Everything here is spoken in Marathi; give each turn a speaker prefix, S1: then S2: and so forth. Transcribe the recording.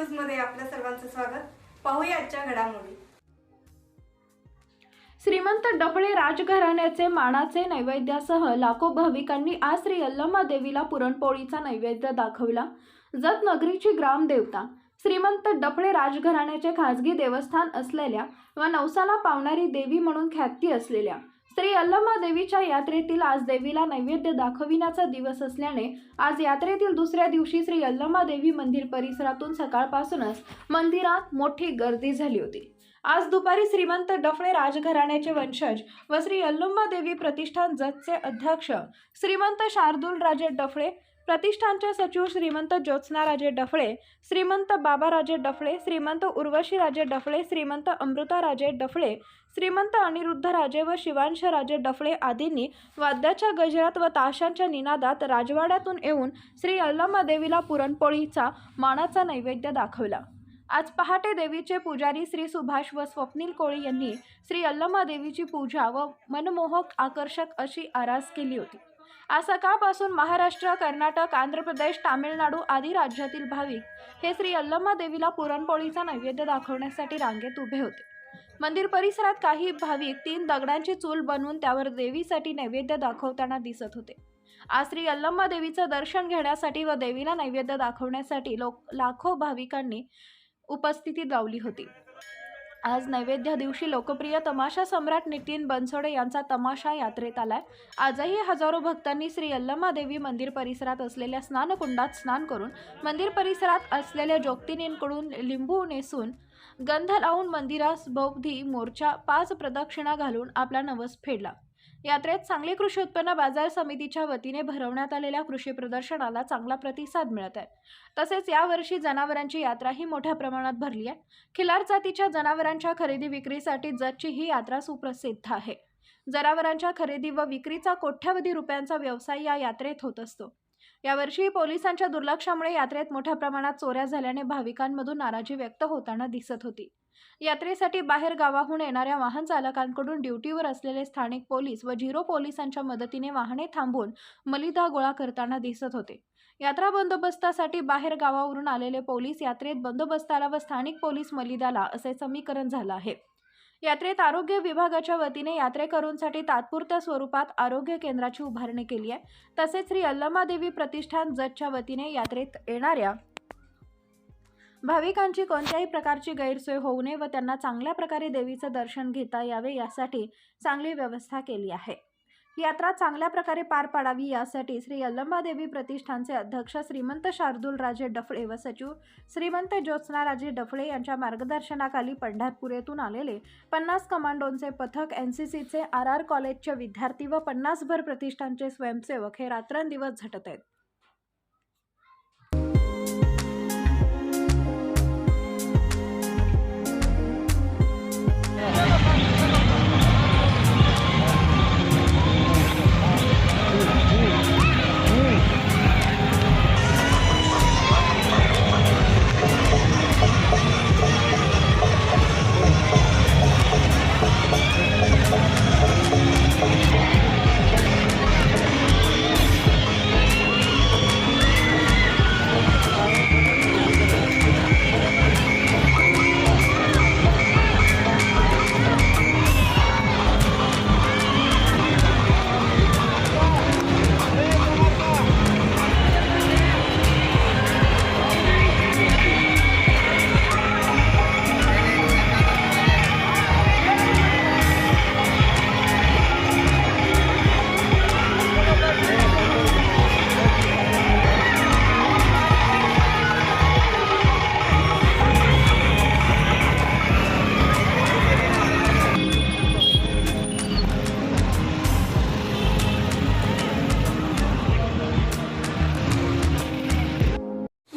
S1: न्यूजमध्ये आपल्या सर्वांचं स्वागत. पाहूया आजच्या घडामोडी.
S2: श्रीमंत डबळे राजघराण्याचे मानाचे नैवेद्यासह लाखो भाविकांनी आज श्री यल्लम्मा देवीला पुरणपोळीचा नैवेद्य दाखवला. जतनगरीची ग्रामदेवता श्रीमंत डफळे राजघराण्याचे खाजगी देवस्थान असलेल्या व नवसाला पावणारी देवी म्हणून ख्याती असलेल्या श्री अल्लम्मा देवीच्या यात्रेतील आज देवीला नैवेद्य दाखविण्याचा दिवस असल्याने आज यात्रेतील दुसऱ्या दिवशी श्री अल्लम्मा देवी मंदिर परिसरातून सकाळपासूनच मंदिरात मोठी गर्दी झाली होती. आज दुपारी श्रीमंत डफणे राजघराण्याचे वंशज व श्री अल्लुंबा देवी प्रतिष्ठान जतचे अध्यक्ष श्रीमंत शार्दूल राजे डफळे प्रतिष्ठानचे सचिव श्रीमंत ज्योत्स्नाराजे डफळे श्रीमंत बाबाराजे डफळे श्रीमंत उर्वशीराजे डफळे श्रीमंत अमृताराजे डफळे श्रीमंत अनिरुद्धराजे व शिवांशराजे डफळे आदींनी वाद्याच्या गजरात व ताशांच्या निनादात राजवाड्यातून येऊन श्री अल्लमादेवीला पुरणपोळीचा मानाचा नैवेद्य दाखवला. आज पहाटे देवीचे पुजारी श्री सुभाष व स्वप्नील कोळी यांनी श्री अल्लमादेवीची पूजा व मनमोहक आकर्षक अशी आरास केली होती. आज सकाळपासून महाराष्ट्र कर्नाटक आंध्र प्रदेश तामिळनाडू आदी राज्यातील भाविक हे श्री अल्लम्मा देवीला पुरणपोळीचा नैवेद्य दाखवण्यासाठी रांगेत उभे होते. मंदिर परिसरात काही भाविक तीन दगडांची चूल बनवून त्यावर देवीसाठी नैवेद्य दाखवताना दिसत होते. आज श्री अल्लम्मा देवीचं दर्शन घेण्यासाठी व देवीला नैवेद्य दाखवण्यासाठी लोक लाखो भाविकांनी उपस्थिती लावली होती. आज नैवेद्य दिवशी लोकप्रिय तमाशा सम्राट नितीन बनसोडे यांचा तमाशा यात्रेत आलाय. आजही हजारो भक्तांनी श्री यल्लमादेवी मंदिर परिसरात असलेल्या स्नानकुंडात स्नान करून मंदिर परिसरात असलेल्या जोगतिनींकडून लिंबू नेसून गंध लावून मंदिरास बौद्धी मोर्चा पाच प्रदक्षिणा घालून आपला नवस फेडला. यात्रेत सांगली कृषी उत्पन्न बाजार समितीच्या वतीने भरवण्यात आलेल्या कृषी प्रदर्शनाला चांगला प्रतिसाद मिळत आहे. तसेच यावर्षी जनावरांची यात्राही मोठ्या प्रमाणात भरली आहे. खिलार जातीच्या जनावरांच्या खरेदी विक्रीसाठी जतची ही यात्रा सुप्रसिद्ध आहे. जनावरांच्या खरेदी व विक्रीचा कोट्यावधी रुपयांचा व्यवसाय या यात्रेत होत असतो. यावर्षी पोलिसांच्या दुर्लक्षामुळे यात्रेत मोठ्या प्रमाणात चोऱ्या झाल्याने भाविकांमधून नाराजी व्यक्त होताना दिसत होती. यात्रेसाठी बाहेर गावाहून येणाऱ्या वाहन चालकांकडून ड्युटीवर असलेले स्थानिक पोलीस व झिरो पोलिसांच्या मदतीने वाहने थांबवून मलिदा गोळा करताना दिसत होते. यात्रा बंदोबस्तासाठी बाहेर गावावरून आलेले पोलीस यात्रेत बंदोबस्ताला व स्थानिक पोलीस मलिदाला असे समीकरण झालं आहे. यात्रेत आरोग्य विभागाच्या वतीने यात्रेकरूंसाठी तात्पुरत्या स्वरूपात आरोग्य केंद्राची उभारणी केली आहे. तसेच श्री अल्लमादेवी प्रतिष्ठान जतच्या वतीने यात्रेत येणाऱ्या भाविकांची कोणत्याही प्रकारची गैरसोय होऊ नये व त्यांना चांगल्या प्रकारे देवीचं दर्शन घेता यावे यासाठी चांगली व्यवस्था केली आहे. यात्रा चांगल्या प्रकारे पार पाडावी यासाठी श्री यल्लम्मा प्रतिष्ठानचे अध्यक्ष श्रीमंत शार्दूल राजे डफळे व सचिव श्रीमंत ज्योत्स्नाराजे डफळे यांच्या मार्गदर्शनाखाली पंढरपूर येथून आलेले पन्नास कमांडोंचे पथक एन सी सीचे आर आर कॉलेजचे विद्यार्थी व पन्नासभर प्रतिष्ठानचे स्वयंसेवक हे रात्रंदिवस झटत आहेत.